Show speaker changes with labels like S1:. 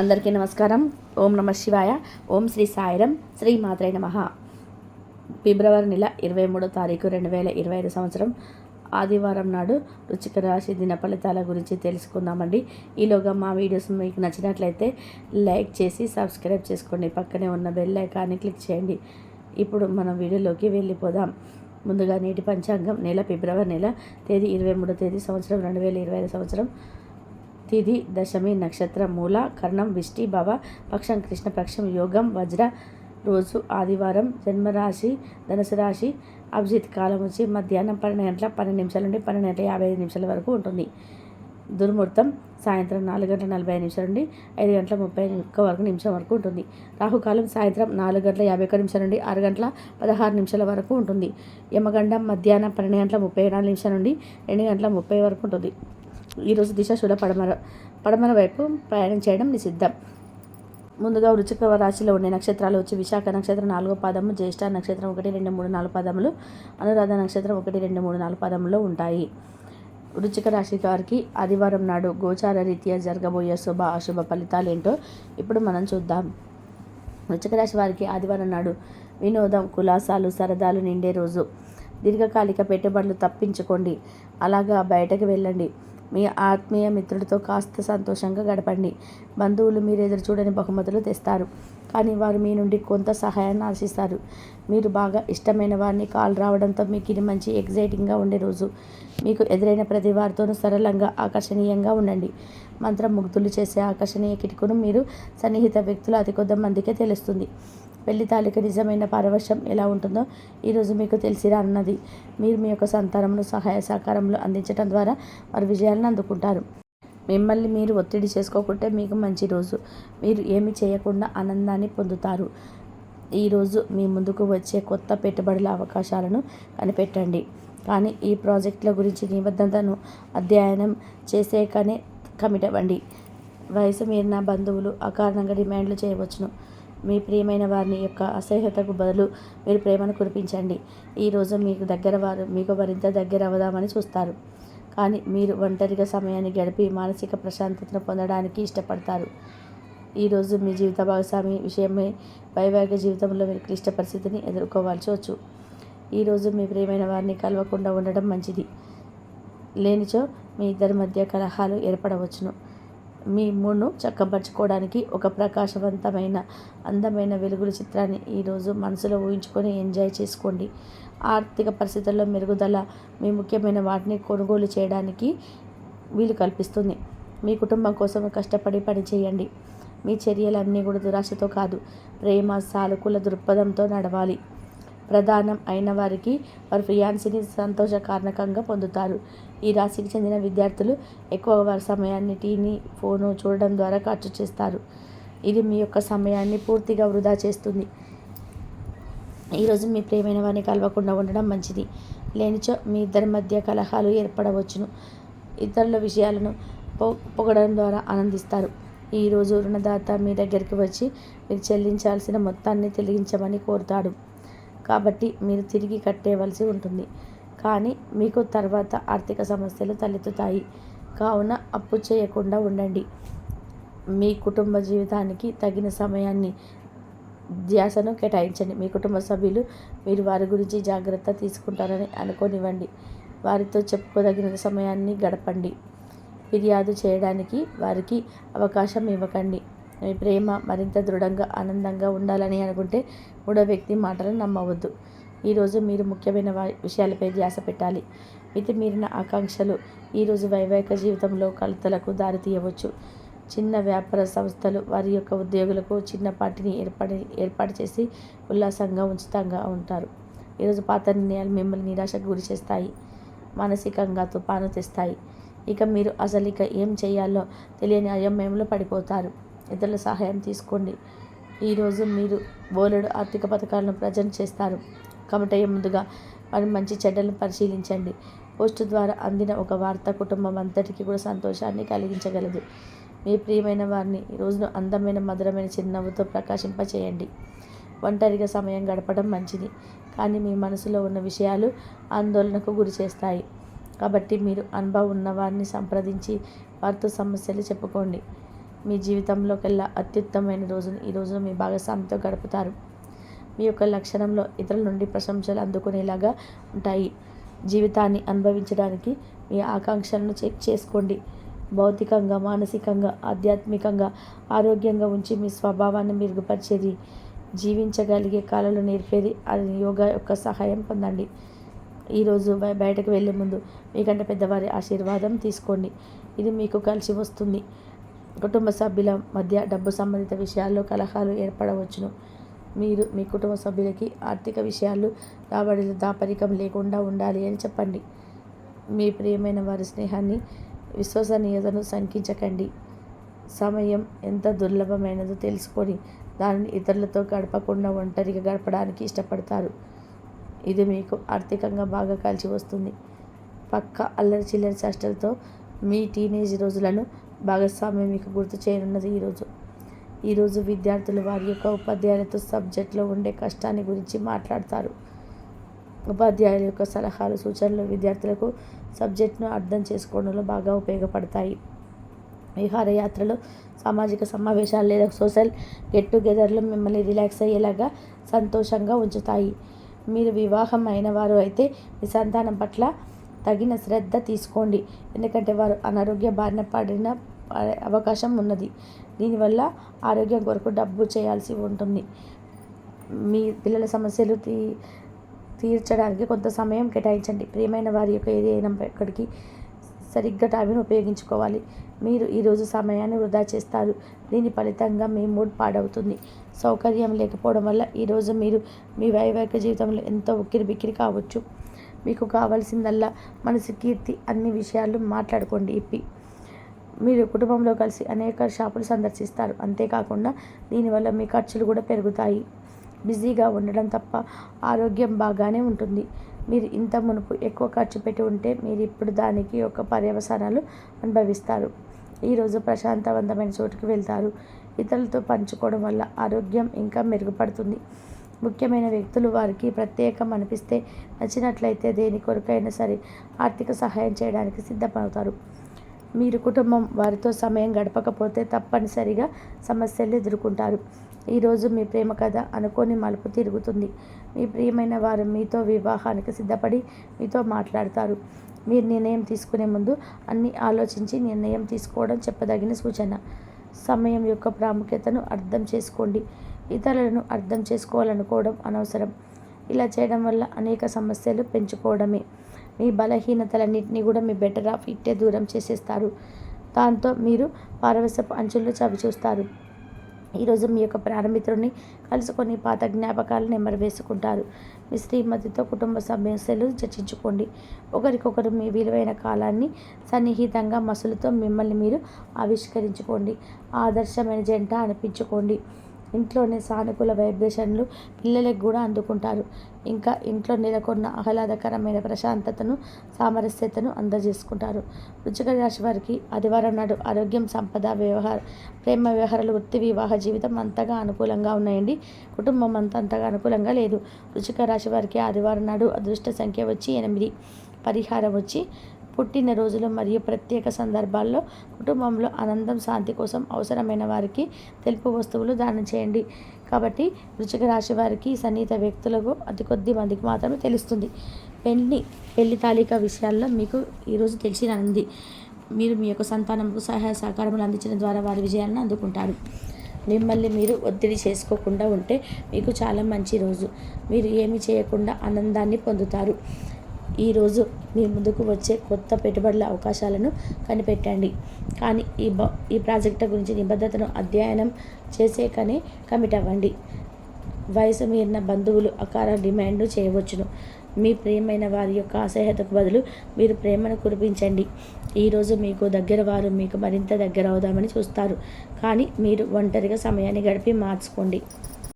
S1: అందరికీ నమస్కారం. ఓం నమ శివాయ. ఓం శ్రీ సాయిరం. శ్రీ మాత్రే నమ. ఫిబ్రవరి నెల ఇరవై మూడో తారీఖు రెండు వేల ఇరవై ఐదు సంవత్సరం. ఆదివారం నాడు రుచిక రాశి దిన ఫలితాల గురించి తెలుసుకుందామండి. ఈలోగా మా వీడియోస్ మీకు నచ్చినట్లయితే లైక్ చేసి సబ్స్క్రైబ్ చేసుకోండి. పక్కనే ఉన్న బెల్ ఐకాన్ని క్లిక్ చేయండి. ఇప్పుడు మనం వీడియోలోకి వెళ్ళిపోదాం. ముందుగా నేటి పంచాంగం. నెల ఫిబ్రవరి నెల తేదీ ఇరవై మూడో తేదీ సంవత్సరం రెండు వేల ఇరవై ఐదు సంవత్సరం. తిథి దశమి నక్షత్ర మూల కర్ణం విష్టి భవ పక్షం కృష్ణపక్షం యోగం వజ్ర రోజు ఆదివారం జన్మరాశి ధనుసు రాశి అభిజిత్ కాలం వచ్చి మధ్యాహ్నం పన్నెండు గంటల పన్నెండు నిమిషాల నుండి పన్నెండు గంటల యాభై ఐదు నిమిషాల వరకు ఉంటుంది. దుర్ముహూర్తం సాయంత్రం నాలుగు గంటల నలభై ఐదు నిమిషాల నుండి ఐదు గంటల ముప్పై ఒక్క వరకు నిమిషం వరకు ఉంటుంది. రాహుకాలం సాయంత్రం నాలుగు గంటల యాభై ఒక్క నిమిషాల నుండి ఆరు గంటల పదహారు నిమిషాల వరకు ఉంటుంది. యమగండం మధ్యాహ్నం పన్నెండు గంటల ముప్పై నాలుగు నిమిషాల నుండి రెండు గంటల ముప్పై వరకు ఉంటుంది. ఈరోజు దిశ పడమర పడమర వైపు ప్రయాణం చేయడం నిషిద్ధం. ముందుగా వృచ్చిక రాశిలో ఉండే నక్షత్రాలు వచ్చి విశాఖ నక్షత్రం నాలుగో పాదము జ్యేష్ఠ నక్షత్రం ఒకటి రెండు మూడు నాలుగు పదములు అనురాధ నక్షత్రం ఒకటి రెండు మూడు నాలుగు పదములో ఉంటాయి. వృచ్చిక రాశి వారికి ఆదివారం నాడు గోచార రీత్యా జరగబోయే శుభ అశుభ ఫలితాలు ఏంటో ఇప్పుడు మనం చూద్దాం. వృచ్చిక రాశి వారికి ఆదివారం నాడు వినోదం కులాసాలు సరదాలు నిండే రోజు. దీర్ఘకాలిక పెట్టుబడులు తప్పించుకోండి. అలాగా బయటకు వెళ్ళండి. మీ ఆత్మీయ మిత్రుడితో కాస్త సంతోషంగా గడపండి. బంధువులు మీరు ఎదురు చూడని బహుమతులు తెస్తారు. కానీ వారు మీ నుండి కొంత సహాయాన్ని ఆశిస్తారు. మీరు బాగా ఇష్టమైన వారిని కాల్ రావడంతో మీకు ఇది మంచి ఎగ్జైటింగ్గా ఉండే రోజు. మీకు ఎదురైన ప్రతి వారితోనూ సరళంగా ఆకర్షణీయంగా ఉండండి. మంత్రం ముగ్ధులు చేసే ఆకర్షణీయ కిటుకును మీరు సన్నిహిత వ్యక్తులు అతి కొద్ది మందికే తెలుస్తుంది. పెళ్ళి తాలూక నిజమైన పరవశం ఎలా ఉంటుందో ఈరోజు మీకు తెలిసిరా అన్నది మీరు మీ యొక్క సంతానమును సహాయ సహకారంలో అందించడం ద్వారా వారి విజయాలను అందుకుంటారు మిమ్మల్ని మీరు ఒత్తిడి చేసుకోకుంటే మీకు మంచి రోజు మీరు ఏమి చేయకుండా ఆనందాన్ని పొందుతారు ఈరోజు మీ ముందుకు వచ్చే కొత్త పెట్టుబడుల అవకాశాలను కనిపెట్టండి కానీ ఈ ప్రాజెక్టుల గురించి నిబద్ధతను అధ్యయనం చేసే కానీ కమిట్ అవ్వండి వయసు మీరిన బంధువులు అకారణంగా డిమాండ్లు చేయవచ్చును మీ ప్రియమైన వారిని యొక్క అసహ్యతకు బదులు మీరు ప్రేమను కురిపించండి ఈరోజు మీకు దగ్గర వారు మీకు మరింత దగ్గర అవుదామని చూస్తారు కానీ మీరు ఒంటరిగా సమయాన్ని గడిపి మానసిక ప్రశాంతతను పొందడానికి ఇష్టపడతారు. ఈరోజు మీ జీవిత భాగస్వామి విషయమై వైవాహిక జీవితంలో మీరు క్లిష్ట పరిస్థితిని ఎదుర్కోవాల్సి వచ్చు ఈరోజు మీ ప్రియమైన వారిని కలవకుండా ఉండడం మంచిది. లేనిచో మీ ఇద్దరి మధ్య కలహాలు ఏర్పడవచ్చును. మీ మూడ్ను చక్కబరుచుకోవడానికి ఒక ప్రకాశవంతమైన అందమైన వెలుగుల చిత్రాన్ని ఈరోజు మనసులో ఊహించుకొని ఎంజాయ్ చేసుకోండి. ఆర్థిక పరిస్థితుల్లో మెరుగుదల మీ ముఖ్యమైన వాటిని కొనుగోలు చేయడానికి వీలు కల్పిస్తుంది. మీ కుటుంబం కోసం కష్టపడి పని చేయండి. మీ చర్యలన్నీ కూడా దురాశతో కాదు ప్రేమ సానుకూల దృక్పథంతో నడవాలి. ప్రధానం అయిన వారికి వారి ఫియాన్సీని సంతోషకారణకంగా పొందుతారు. ఈ రాశికి చెందిన విద్యార్థులు ఎక్కువ వారి సమయాన్ని టీవీ ఫోను చూడడం ద్వారా ఖర్చు చేస్తారు. ఇది మీ యొక్క సమయాన్ని పూర్తిగా వృధా చేస్తుంది. ఈరోజు మీ ప్రియమైన వారిని కలవకుండా ఉండడం మంచిది. లేనిచో మీ ఇద్దరి మధ్య కలహాలు ఏర్పడవచ్చును. ఇతరుల విషయాలను పొ పొగడడం ద్వారా ఆనందిస్తారు. ఈరోజు రుణదాత మీ దగ్గరికి వచ్చి మీరు చెల్లించాల్సిన మొత్తాన్ని తొలగించమని కోరుతాడు. కాబట్టి మీరు తిరిగి కట్టేవలసి ఉంటుంది. కానీ మీకు తర్వాత ఆర్థిక సమస్యలు తలెత్తుతాయి. కావున అప్పు చేయకుండా ఉండండి. మీ కుటుంబ జీవితానికి తగిన సమయాన్ని ధ్యాసను కేటాయించండి. మీ కుటుంబ సభ్యులు మీరు వారి గురించి జాగ్రత్త తీసుకుంటారని అనుకోనివ్వండి. వారితో చెప్పుకోదగిన సమయాన్ని గడపండి. ఫిర్యాదు చేయడానికి వారికి అవకాశం ఇవ్వకండి. మీ ప్రేమ మరింత దృఢంగా ఆనందంగా ఉండాలని అనుకుంటే మూడో వ్యక్తి మాటలు నమ్మవద్దు. ఈరోజు మీరు ముఖ్యమైన విషయాలపై ధ్యాస పెట్టాలి. మితిమీరిన ఆకాంక్షలు. ఈరోజు వైవాహిక జీవితంలో కలతలకు దారితీయవచ్చు చిన్న వ్యాపార సంస్థలు వారి యొక్క ఉద్యోగులకు చిన్నపాటిని ఏర్పడి ఏర్పాటు చేసి ఉల్లాసంగా ఉచితంగా ఉంటారు. ఈరోజు పాత నిర్ణయాలు మిమ్మల్ని నిరాశకు గురి చేస్తాయి. మానసికంగా తుపాను తెస్తాయి. ఇక మీరు అసలు ఇక ఏం చేయాలో తెలియని అయోమయంలో పడిపోతారు. ఇతరుల సహాయం తీసుకోండి. ఈరోజు మీరు బోలెడు ఆర్థిక పథకాలను ప్రజెంట్ చేస్తారు. కాబట్టి ముందుగా వారి మంచి చెడ్డలను పరిశీలించండి. పోస్టు ద్వారా అందిన ఒక వార్త కుటుంబం అంతటికి కూడా సంతోషాన్ని కలిగించగలదు. మీ ప్రియమైన వారిని రోజును అందమైన మధురమైన చిరునవ్వుతో ప్రకాశింపచేయండి. ఒంటరిగా సమయం గడపడం మంచిది. కానీ మీ మనసులో ఉన్న విషయాలు ఆందోళనకు గురి చేస్తాయి. కాబట్టి మీరు అనుభవం ఉన్న వారిని సంప్రదించి వారితో సమస్యలు చెప్పుకోండి. మీ జీవితంలోకెల్లా అత్యుత్తమైన రోజును ఈ రోజున మీ భాగస్వామితో గడుపుతారు. మీ యొక్క లక్షణంలో ఇతరుల నుండి ప్రశంసలు అందుకునేలాగా ఉంటాయి. జీవితాన్ని అనుభవించడానికి మీ ఆకాంక్షలను చెక్ చేసుకోండి. భౌతికంగా మానసికంగా ఆధ్యాత్మికంగా ఆరోగ్యంగా ఉంచి మీ స్వభావాన్ని మెరుగుపరిచేది. జీవించగలిగే కళలు నేర్పేది అది యోగా యొక్క సహాయం పొందండి. ఈరోజు బయటకు వెళ్ళే ముందు మీకంటే పెద్దవారి ఆశీర్వాదం తీసుకోండి. ఇది మీకు కలిసి వస్తుంది. కుటుంబ సభ్యుల మధ్య డబ్బు సంబంధిత విషయాల్లో కలహాలు ఏర్పడవచ్చును. మీరు మీ కుటుంబ సభ్యులకి ఆర్థిక విషయాలు రాబడిలో దాపరికం లేకుండా ఉండాలి అని చెప్పండి. మీ ప్రియమైన వారి స్నేహాన్ని విశ్వసనీయతను శంకించకండి. సమయం ఎంత దుర్లభమైనదో తెలుసుకొని దానిని ఇతరులతో గడపకుండా ఒంటరిగా గడపడానికి ఇష్టపడతారు. ఇది మీకు ఆర్థికంగా బాగా కలిసి వస్తుంది పక్క అల్లరి చిల్లరి చేష్టలతో మీ టీనేజ్ రోజులను భాగస్వామ్యం మీకు గుర్తు చేయనున్నది ఈరోజు. ఈరోజు విద్యార్థులు వారి యొక్క ఉపాధ్యాయులతో సబ్జెక్ట్లో ఉండే కష్టాన్ని గురించి మాట్లాడతారు. ఉపాధ్యాయుల యొక్క సలహాలు సూచనలు విద్యార్థులకు సబ్జెక్ట్ను అర్థం చేసుకోవడంలో బాగా ఉపయోగపడతాయి. విహారయాత్రలు సామాజిక సమావేశాలు లేదా సోషల్ గెట్ టుగెదర్లు మిమ్మల్ని రిలాక్స్ అయ్యేలాగా సంతోషంగా ఉంచుతాయి. మీరు వివాహం అయిన వారు అయితే మీ సంతానం పట్ల తగిన శ్రద్ధ తీసుకోండి. ఎందుకంటే వారు అనారోగ్య బారిన పడిన అవకాశం ఉన్నది. దీనివల్ల ఆరోగ్యం కొరకు డబ్బు చేయాల్సి ఉంటుంది. మీ పిల్లల సమస్యలు తీ తీర్చడానికి కొంత సమయం కేటాయించండి. ప్రియమైన వారి యొక్క ఏదైనప్పటికీ సరిగ్గా టైంను ఉపయోగించుకోవాలి. మీరు ఈరోజు సమయాన్ని వృధా చేస్తారు. దీని ఫలితంగా మీ మూడ్ పాడవుతుంది. సౌకర్యం లేకపోవడం వల్ల ఈరోజు మీరు మీ వైవాహిక జీవితంలో ఎంతో ఉక్కిరి బిక్కిరి కావచ్చు. మీకు కావాల్సిందల్లా మనసు కీర్తి అన్ని విషయాలు మాట్లాడుకోండి ఇప్పి. మీరు కుటుంబంలో కలిసి అనేక షాపులు సందర్శిస్తారు. అంతేకాకుండా దీనివల్ల మీ ఖర్చులు కూడా పెరుగుతాయి. బిజీగా ఉండడం తప్ప ఆరోగ్యం బాగానే ఉంటుంది. మీరు ఇంత మునుపు ఎక్కువ ఖర్చు పెట్టి ఉంటే మీరు ఇప్పుడు దానికి ఒక పర్యవసానాలు అనుభవిస్తారు. ఈరోజు ప్రశాంతవంతమైన చోటుకి వెళ్తారు. ఇతరులతో పంచుకోవడం వల్ల ఆరోగ్యం ఇంకా మెరుగుపడుతుంది. ముఖ్యమైన వ్యక్తులు వారికి ప్రత్యేకం అనిపిస్తే నచ్చినట్లయితే దేని కొరకైనా సరే ఆర్థిక సహాయం చేయడానికి సిద్ధపడతారు మీరు కుటుంబం వారితో సమయం గడపకపోతే తప్పనిసరిగా సమస్యలు ఎదుర్కొంటారు. ఈరోజు మీ ప్రేమ కథ అనుకోని మలుపు తిరుగుతుంది. మీ ప్రియమైన వారు మీతో వివాహానికి సిద్ధపడి మీతో మాట్లాడతారు. మీరు నిర్ణయం తీసుకునే ముందు అన్ని ఆలోచించి నిర్ణయం తీసుకోవడం చెప్పదగిన సూచన. సమయం యొక్క ప్రాముఖ్యతను అర్థం చేసుకోండి. ఇతరులను అర్థం చేసుకోవాలనుకోవడం అనవసరం. ఇలా చేయడం వల్ల అనేక సమస్యలు పెంచుకోవడమే. మీ బలహీనతలన్నింటినీ కూడా మీ బెటర్ ఆఫ్ ఇట్టే దూరం చేసేస్తారు. దాంతో మీరు పారవసపు అంచుల్లో చవి చూస్తారు. ఈరోజు మీ యొక్క ప్రారంభితుడిని కలుసుకొని పాత జ్ఞాపకాలను నెమ్మరు వేసుకుంటారు మీ శ్రీమతితో కుటుంబ సమస్యలు చర్చించుకోండి. ఒకరికొకరు మీ విలువైన కాలాన్ని సన్నిహితంగా మసులతో మిమ్మల్ని మీరు ఆవిష్కరించుకోండి. ఆదర్శమైన జంట అనిపించుకోండి. ఇంట్లోనే సానుకూల వైబ్రేషన్లు పిల్లలకు కూడా అందుకుంటారు. ఇంకా ఇంట్లో నెలకొన్న ఆహ్లాదకరమైన ప్రశాంతతను సామరస్యతను అందజేసుకుంటారు. వృచ్చిక రాశి వారికి ఆదివారం నాడు ఆరోగ్యం సంపద వ్యవహార ప్రేమ వ్యవహారాలు వృత్తి వివాహ జీవితం అంతగా అనుకూలంగా ఉన్నాయండి. కుటుంబం అంత అంతగా అనుకూలంగా లేదు. వృచ్చిక రాశి వారికి ఆదివారం నాడు అదృష్ట సంఖ్య వచ్చి ఎనిమిది పరిహారం వచ్చి పుట్టినరోజులు మరియు ప్రత్యేక సందర్భాల్లో కుటుంబంలో ఆనందం శాంతి కోసం అవసరమైన వారికి తెలుపు వస్తువులు దానం చేయండి. కాబట్టి వృచిక రాశి వారికి సన్నిహిత వ్యక్తులకు అతి కొద్ది మందికి మాత్రమే తెలుస్తుంది. పెళ్ళి పెళ్ళి తాలిక విషయాల్లో మీకు ఈరోజు తెలిసినంది. మీరు మీ యొక్క సంతానంకు సహాయ సహకారములు అందించడం ద్వారా వారి విజయాలను అందుకుంటారు. మిమ్మల్ని మీరు ఒత్తిడి చేసుకోకుండా ఉంటే మీకు చాలా మంచి రోజు. మీరు ఏమి చేయకుండా ఆనందాన్ని పొందుతారు. ఈరోజు మీ ముందుకు వచ్చే కొత్త పెట్టుబడుల అవకాశాలను కనిపెట్టండి. కానీ ఈ బ ఈ ప్రాజెక్టు గురించి నిబద్ధతను అధ్యయనం చేసే కానీ కమిట్ అవ్వండి. వయసు మీరిన బంధువులు అకార డిమాండ్ చేయవచ్చును. మీ ప్రియమైన వారి యొక్క అసహ్యతకు బదులు మీరు ప్రేమను కురిపించండి. ఈరోజు మీకు దగ్గర వారు మీకు మరింత దగ్గర అవుదామని చూస్తారు. కానీ మీరు ఒంటరిగా సమయాన్ని గడిపి మార్చుకోండి.